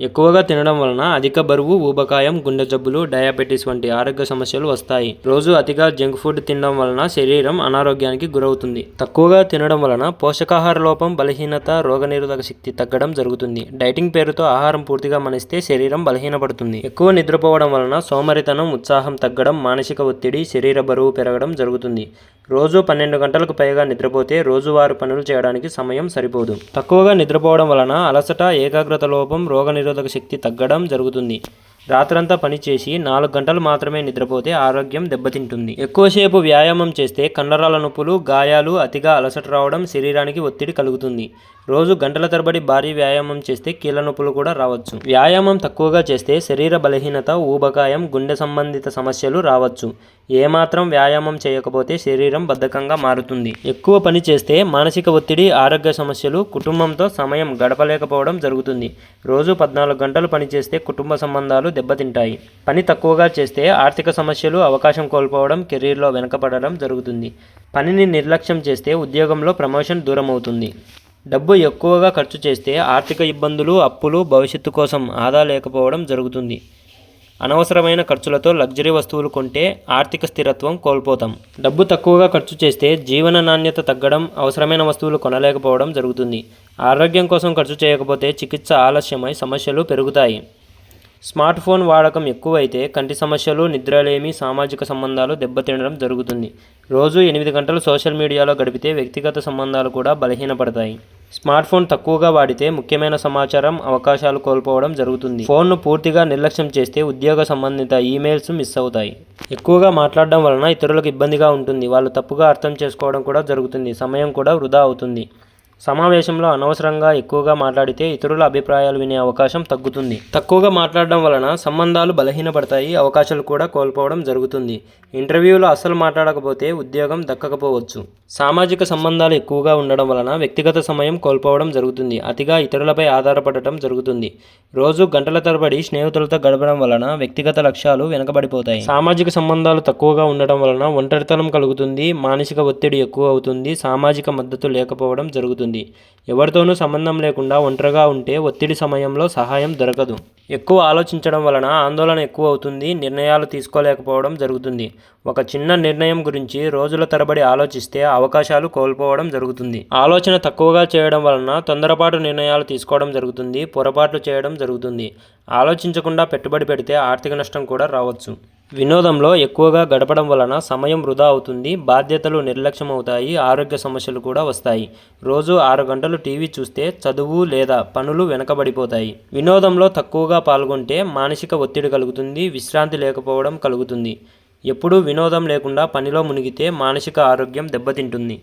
ఎక్కువగా తినడం వలన అధిక బరువు ఊబకాయం గుండె జబ్బులు డయాబెటీస్ వంటి ఆరోగ్య సమస్యలు వస్తాయి. రోజు అతిగా జంక్ ఫుడ్ తినడం వలన శరీరం అనారోగ్యానికి గురవుతుంది. తక్కువగా తినడం వలన పోషకాహార లోపం బలహీనత రోగనిరోధక శక్తి తగ్గడం జరుగుతుంది. డైటింగ్ పేరుతో ఆహారం పూర్తిగా మనిస్తే శరీరం బలహీనపడుతుంది. ఎక్కువ నిద్రపోవడం వలన సోమరితనం ఉత్సాహం తగ్గడం మానసిక ఒత్తిడి శరీర బరువు పెరగడం జరుగుతుంది. రోజు పన్నెండు గంటలకు పైగా నిద్రపోతే రోజువారు పనులు చేయడానికి సమయం సరిపోదు. తక్కువగా నిద్రపోవడం వలన అలసట ఏకాగ్రత లోపం రోగనిరోధక శక్తి తగ్గడం జరుగుతుంది. రాత్రంతా పనిచేసి నాలుగు గంటలు మాత్రమే నిద్రపోతే ఆరోగ్యం దెబ్బతింటుంది. ఎక్కువసేపు వ్యాయామం చేస్తే కండరాల నొప్పులు గాయాలు అతిగా అలసట రావడం శరీరానికి ఒత్తిడి కలుగుతుంది. రోజు గంటల తరబడి భారీ వ్యాయామం చేస్తే కీళ్ళ నొప్పులు కూడా రావచ్చు. వ్యాయామం తక్కువగా చేస్తే శరీర బలహీనత ఊబకాయం గుండె సంబంధిత సమస్యలు రావచ్చు. ఏమాత్రం వ్యాయామం చేయకపోతే శరీరం బద్ధకంగా మారుతుంది. ఎక్కువ పని చేస్తే మానసిక ఒత్తిడి ఆరోగ్య సమస్యలు కుటుంబంతో సమయం గడపలేకపోవడం జరుగుతుంది. రోజు పద్నాలుగు గంటలు పనిచేస్తే కుటుంబ సంబంధాలు దెబ్బతింటాయి. పని తక్కువగా చేస్తే ఆర్థిక సమస్యలు అవకాశం కోల్పోవడం కెరీర్లో వెనకపడడం జరుగుతుంది. పనిని నిర్లక్ష్యం చేస్తే ఉద్యోగంలో ప్రమోషన్ దూరం అవుతుంది డబ్బు ఎక్కువగా ఖర్చు చేస్తే ఆర్థిక ఇబ్బందులు అప్పులు భవిష్యత్తు కోసం ఆదా లేకపోవడం జరుగుతుంది. అనవసరమైన ఖర్చులతో లగ్జరీ వస్తువులు కొంటే ఆర్థిక స్థిరత్వం కోల్పోతాం. డబ్బు తక్కువగా ఖర్చు చేస్తే జీవన నాణ్యత తగ్గడం అవసరమైన వస్తువులు కొనలేకపోవడం జరుగుతుంది. ఆరోగ్యం కోసం ఖర్చు చేయకపోతే చికిత్స ఆలస్యమై సమస్యలు పెరుగుతాయి. స్మార్ట్ ఫోన్ వాడకం ఎక్కువైతే కంటి సమస్యలు నిద్రలేమి సామాజిక సంబంధాలు దెబ్బతినడం జరుగుతుంది. రోజు ఎనిమిది గంటలు సోషల్ మీడియాలో గడిపితే వ్యక్తిగత సంబంధాలు కూడా బలహీనపడతాయి. స్మార్ట్ ఫోన్ తక్కువగా వాడితే ముఖ్యమైన సమాచారం అవకాశాలు కోల్పోవడం జరుగుతుంది. ఫోన్ను పూర్తిగా నిర్లక్ష్యం చేస్తే ఉద్యోగ సంబంధిత ఈమెయిల్స్ మిస్ అవుతాయి. ఎక్కువగా మాట్లాడడం వలన ఇతరులకు ఇబ్బందిగా ఉంటుంది. వాళ్ళు తప్పుగా అర్థం చేసుకోవడం కూడా జరుగుతుంది. సమయం కూడా వృధా అవుతుంది. సమావేశంలో అనవసరంగా ఎక్కువగా మాట్లాడితే ఇతరుల అభిప్రాయాలు వినే అవకాశం తగ్గుతుంది. తక్కువగా మాట్లాడడం వలన సంబంధాలు బలహీనపడతాయి అవకాశాలు కూడా కోల్పోవడం జరుగుతుంది. ఇంటర్వ్యూలో అస్సలు మాట్లాడకపోతే ఉద్యోగం దక్కకపోవచ్చు. సామాజిక సంబంధాలు ఎక్కువగా ఉండడం వలన వ్యక్తిగత సమయం కోల్పోవడం జరుగుతుంది. అతిగా ఇతరులపై ఆధారపడటం జరుగుతుంది. రోజు గంటల తరబడి స్నేహితులతో గడపడం వలన వ్యక్తిగత లక్ష్యాలు వెనకబడిపోతాయి. సామాజిక సంబంధాలు తక్కువగా ఉండడం వలన ఒంటరితనం కలుగుతుంది మానసిక ఒత్తిడి ఎక్కువ అవుతుంది సామాజిక మద్దతు లేకపోవడం జరుగుతుంది. ఎవరితోనూ సంబంధం లేకుండా ఒంటరిగా ఉంటే ఒత్తిడి సమయంలో సహాయం దొరకదు. ఎక్కువ ఆలోచించడం వలన ఆందోళన ఎక్కువ అవుతుంది నిర్ణయాలు తీసుకోలేకపోవడం జరుగుతుంది. ఒక చిన్న నిర్ణయం గురించి రోజుల తరబడి ఆలోచిస్తే అవకాశాలు కోల్పోవడం జరుగుతుంది. ఆలోచన తక్కువగా చేయడం వలన తొందరపాటు నిర్ణయాలు తీసుకోవడం జరుగుతుంది పొరపాట్లు చేయడం జరుగుతుంది. ఆలోచించకుండా పెట్టుబడి పెడితే ఆర్థిక నష్టం కూడా రావచ్చు. వినోదంలో ఎక్కువగా గడపడం వలన సమయం వృధా అవుతుంది బాధ్యతలు నిర్లక్ష్యం అవుతాయి ఆరోగ్య సమస్యలు కూడా వస్తాయి. రోజు ఆరు గంటలు టీవీ చూస్తే చదువు లేదా పనులు వెనకబడిపోతాయి. వినోదంలో తక్కువగా పాల్గొంటే మానసిక ఒత్తిడి కలుగుతుంది విశ్రాంతి లేకపోవడం కలుగుతుంది. ఎప్పుడూ వినోదం లేకుండా పనిలో మునిగితే మానసిక ఆరోగ్యం దెబ్బతింటుంది.